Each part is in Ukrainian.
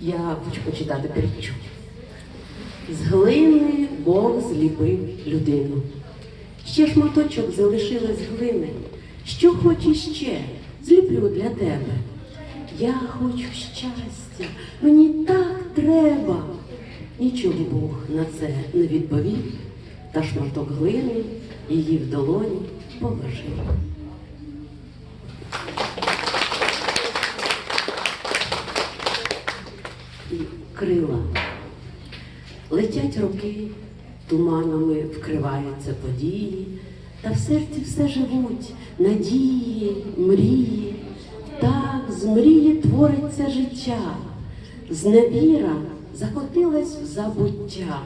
Я хочу почитати притчу. З глини Бог зліпив людину. Ще шматочок залишилась глини. Що хочеш ще? Зліплю для тебе. Я хочу щастя, мені так треба. Нічого Бог на це не відповів, та шматок глини її в долоні положив. І крила. Летять роки, туманами вкриваються події, та в серці все живуть надії, мрії. Так з мрії твориться життя, зневіра закотилась в забуття.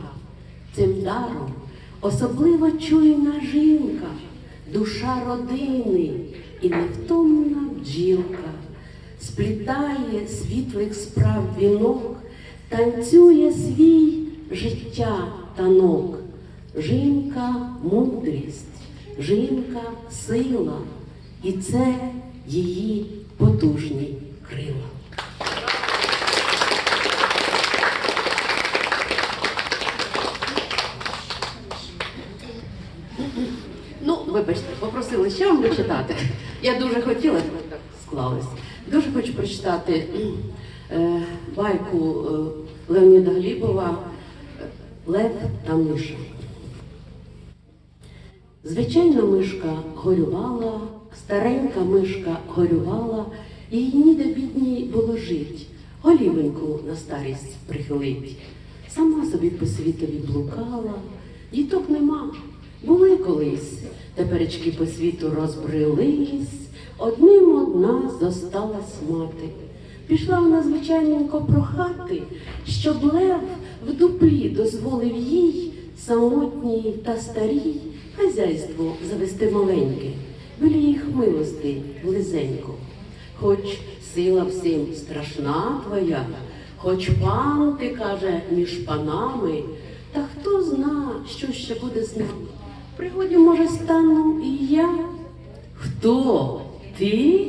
Цим даром особливо чуйна жінка, душа родини і невтомна бджілка, сплітає світлих справ вінок, танцює свій життя танок. Жінка мудрість, жінка сила, і це її потужні крила. Ну, вибачте, попросили ще вам прочитати. Я дуже хотіла, так склалось. Дуже хочу прочитати байку е, Леоніда Глібова е, Лев та миша. Звичайна мишка горювала, старенька мишка горювала, їй ніде бідній було жить, голівеньку на старість прихилить. Сама собі по світові блукала, діток нема, були колись, теперечки по світу розбрелись, одним одна зосталась мати. Пішла вона звичайненько прохати, щоб лев в дуплі дозволив їй, самотній та старій, хазяйство завести маленьке, біля їх милости близенько. Хоч сила всім страшна твоя, хоч пан ти каже між панами, та хто зна, що ще буде з нами. Пригоді, може, стану і я. Хто? Ти?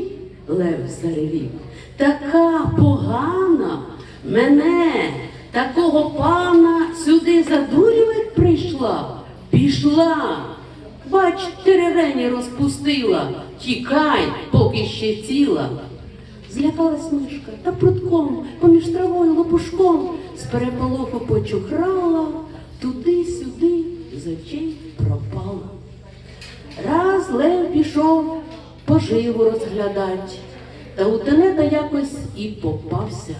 Лев заревів. Така погана мене, такого пана сюди задурювать прийшла, пішла. Бач, теревені розпустила, тікай, поки ще ціла. Злякалась мишка та прутком, поміж травою лопушком, з переполоху почухрала, туди-сюди з очей пропала. Раз лев пішов поживу розглядать, та у тенета якось і попався.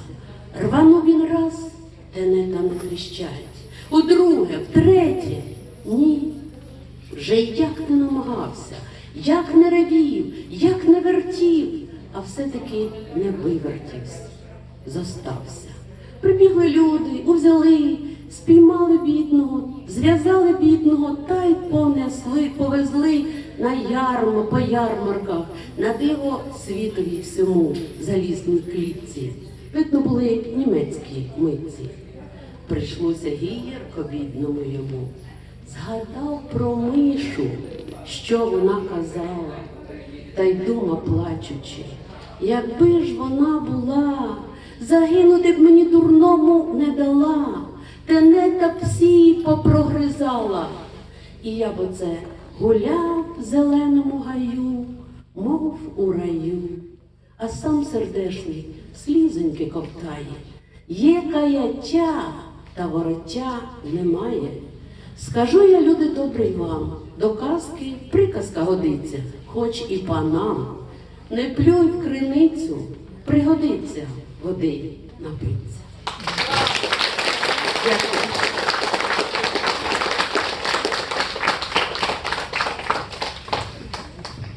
Рванув він раз, тенета не тріщать. Удруге, втретє, ні. Вже як не намагався, як не ревів, як не вертів, а все-таки не вивертівся, зостався. Прибігли люди, узяли, спіймали бідного, зв'язали бідного та й понесли, повезли на ярмо, по ярмарках, на диво світові всьому залізній клітці. Видно, були німецькі митці. Прийшлося гірко бідному йому. Згадав про мишу, що вона казала, та й дума плачучи, якби ж вона була, загинути б мені дурному не дала, тенета б всі попрогризала. І я б оце гуляв в зеленому гаю, мов у раю, а сам сердешний слізоньки ковтає. Є каяття, та вороття немає. Скажу я, люди добрий вам, до казки приказка годиться, хоч і панам. Не плюй в криницю, пригодиться води напиться.